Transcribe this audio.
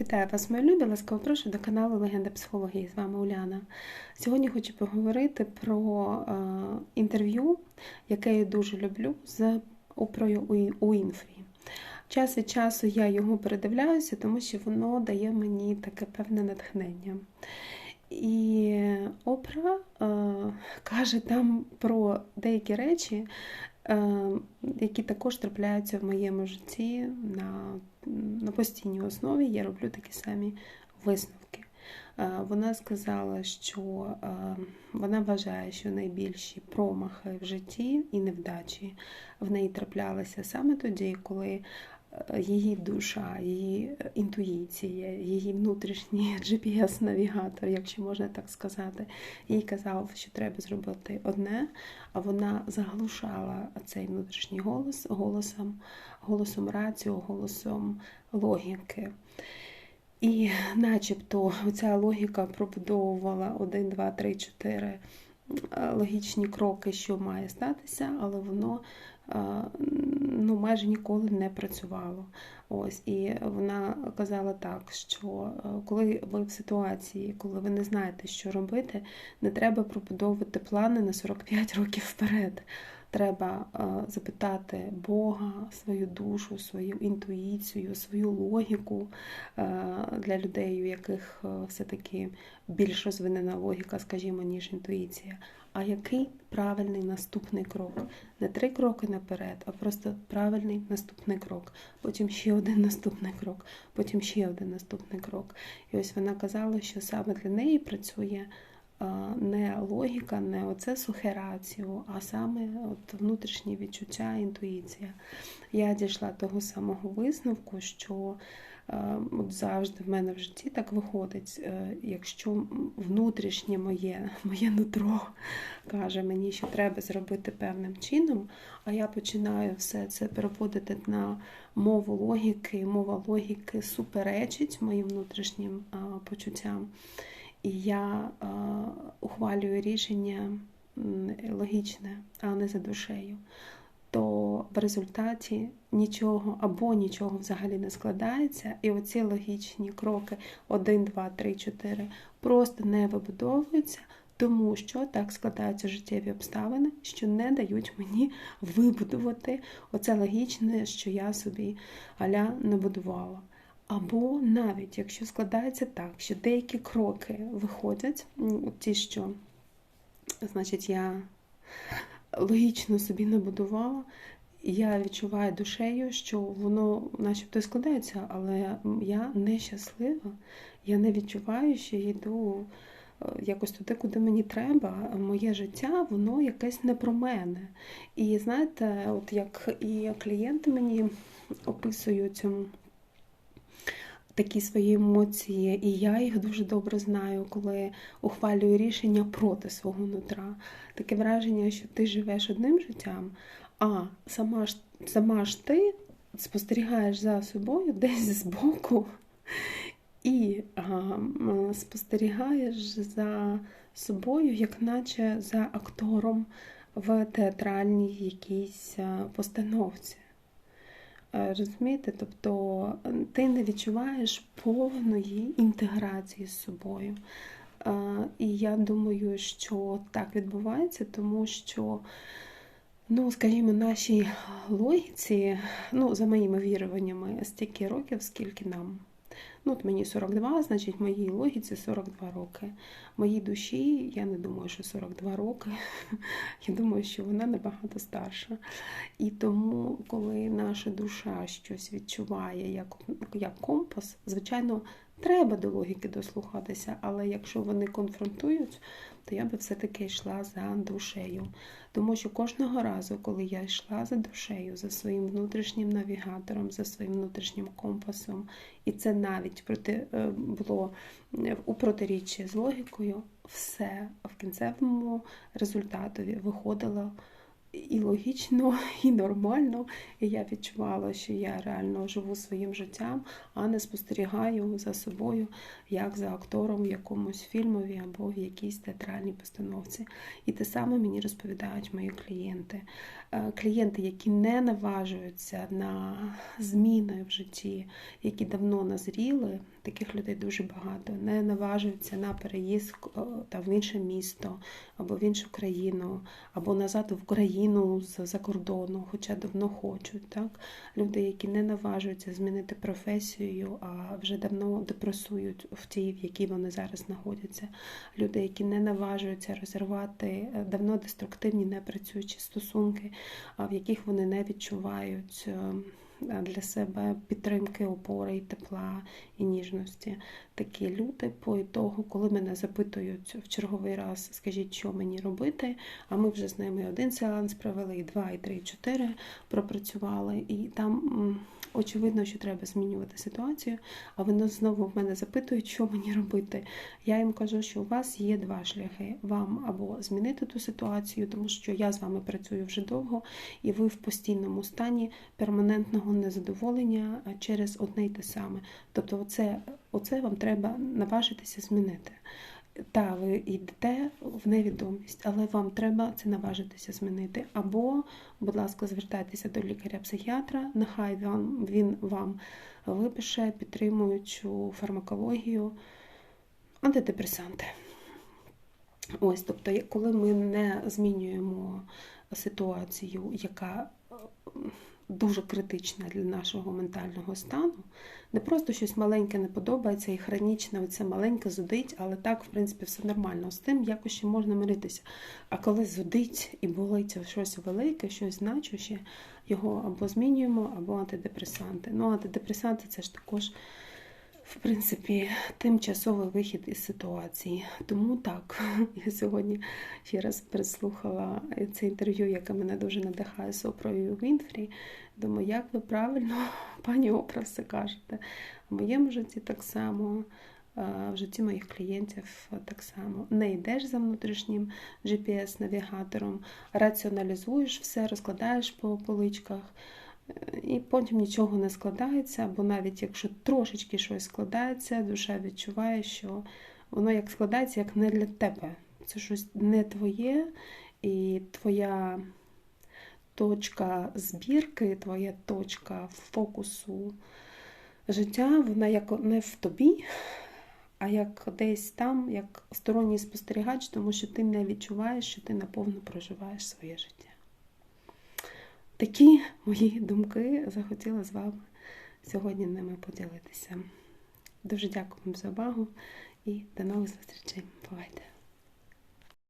Вітаю вас, мої любі, ласкаво прошу до каналу Легенда психології. З вами Уляна. Сьогодні хочу поговорити про е, інтерв'ю, яке я дуже люблю з Опрою Уінфрі. Час від часу я його передивляюся, тому що воно дає мені таке певне натхнення. І Опра е, каже там про деякі речі, які також трапляються в моєму житті на на постійній основі. Я роблю такі самі висновки. Е, вона сказала, що е, вона вважає, що найбільші промахи в житті і невдачі в неї траплялися саме тоді, коли її душа, її інтуїція, її внутрішній GPS-навігатор, якщо можна так сказати, їй казав, що треба зробити одне, а вона заглушала цей внутрішній голос голосом, голосом раціо, голосом логіки. І начебто ця логіка пробудовувала 1, 2, 3, 4 логічні кроки, що має статися, але воно ну, майже ніколи не працювало. Ось, І вона казала так, що е, коли ви в ситуації, коли ви не знаєте, що робити, не треба пробудовувати плани на 45 років вперед. Треба е, запитати Бога, свою душу, свою інтуїцію, свою логіку е, для людей, у яких все-таки більш розвинена логіка, скажімо, ніж інтуїція. А який правильний наступний крок? Не три кроки наперед, а просто правильний наступний крок. Потім ще один наступний крок, потім ще один наступний крок. І ось вона казала, що саме для неї працює не логіка, не оце сухе раціо, а саме от внутрішнє відчуття, інтуїція. Я дійшла того самого висновку, що от завжди в мене в житті так виходить, е, якщо внутрішнє моє, моє нутро каже мені, що треба зробити певним чином, а я починаю все це переводити на мову логіки, мова логіки суперечить моїм внутрішнім почуттям. І я ухвалюю рішення логічне, а не за душею то в результаті нічого або нічого взагалі не складається, і оці логічні кроки 1, 2, 3, 4 просто не вибудовуються, тому що так складаються життєві обставини, що не дають мені вибудувати оце логічне, що я собі аля не будувала. Або навіть якщо складається так, що деякі кроки виходять, ті, що, значить, я логічно собі набудувала. Я відчуваю душею, що воно начебто складається, але я не щаслива. Я не відчуваю, що йду е, якось туди, куди мені треба. Моє життя, воно якесь не про мене. І знаєте, от як і клієнти мені описують такі свої емоції, і я їх дуже добре знаю, коли ухвалюю рішення проти свого нутра. Таке враження, що ти живеш одним життям, а сама ж сама ж ти спостерігаєш за собою десь збоку і а, спостерігаєш за собою, як наче за актором в театральній якійсь постановці. Е, розумієте? Тобто ти не відчуваєш повної інтеграції з собою. Е, і я думаю, що так відбувається, тому що, ну, скажімо, нашій логіці, ну, за моїми віруваннями, стільки років, скільки нам. Ну, от мені 42, значить, моїй логіці 42 роки. Моїй душі, я не думаю, що 42 роки. Я думаю, що вона набагато старша. І тому, коли наша душа щось відчуває як, як компас, звичайно, треба до логіки дослухатися, але якщо вони конфронтують, то я би все-таки йшла за душею. Тому що кожного разу, коли я йшла за душею, за своїм внутрішнім навігатором, за своїм внутрішнім компасом, і це навіть проти, е, було у протиріччі з логікою, все в кінцевому результатові виходило і логічно, і нормально. І я відчувала, що я реально живу своїм життям, а не спостерігаю за собою, як за актором в якомусь фільмові або в якійсь театральній постановці. І те саме мені розповідають мої клієнти. Е, клієнти, які не наважуються на зміни в житті, які давно назріли, таких людей дуже багато, не наважуються на переїзд е, та в інше місто, або в іншу країну, або назад в Україну з-за кордону, хоча давно хочуть. Так? Люди, які не наважуються змінити професію, а вже давно депресують в тій, в якій вони зараз знаходяться. Люди, які не наважуються розірвати е, давно деструктивні, непрацюючі стосунки, в яких вони не відчувають. Для себе підтримки, опори, і тепла і ніжності. Такі люди по ітогу, коли мене запитують в черговий раз, скажіть, що мені робити, а ми вже з ними один сеанс провели, і два, і три, і чотири пропрацювали, і там. Очевидно, що треба змінювати ситуацію, а вони знову в мене запитують, що мені робити. Я їм кажу, що у вас є два шляхи: вам або змінити ту ситуацію, тому що я з вами працюю вже довго, і ви в постійному стані перманентного незадоволення через одне й те саме. Тобто, оце, оце вам треба наважитися змінити. Та, ви йдете в невідомість, але вам треба це наважитися змінити. Або, будь ласка, звертайтеся до лікаря-психіатра, нехай він, він вам випише підтримуючу фармакологію, антидепресанти. Ось, тобто, коли ми не змінюємо ситуацію, яка дуже критична для нашого ментального стану. Не просто щось маленьке не подобається і хронічне, це маленьке зудить, але так, в принципі, все нормально. З тим якось ще можна миритися. А коли зудить і болить щось велике, щось значуще, його або змінюємо, або антидепресанти. Ну, антидепресанти це ж також. В принципі, тимчасовий вихід із ситуації. Тому так, я сьогодні ще раз переслухала це інтерв'ю, яке мене дуже надихає з Опрою Вінфрі. Думаю, як ви правильно, пані Опра, все кажете. В моєму житті так само, в житті моїх клієнтів так само. Не йдеш за внутрішнім GPS-навігатором, раціоналізуєш все, розкладаєш по поличках. І потім нічого не складається, бо навіть якщо трошечки щось складається, душа відчуває, що воно як складається, як не для тебе. Це щось не твоє, і твоя точка збірки, твоя точка фокусу життя, вона як не в тобі, а як десь там, як сторонній спостерігач, тому що ти не відчуваєш, що ти наповно проживаєш своє життя. Такі мої думки захотіла з вами сьогодні ними поділитися. Дуже дякую вам за увагу і до нових зустрічей. Бувайте!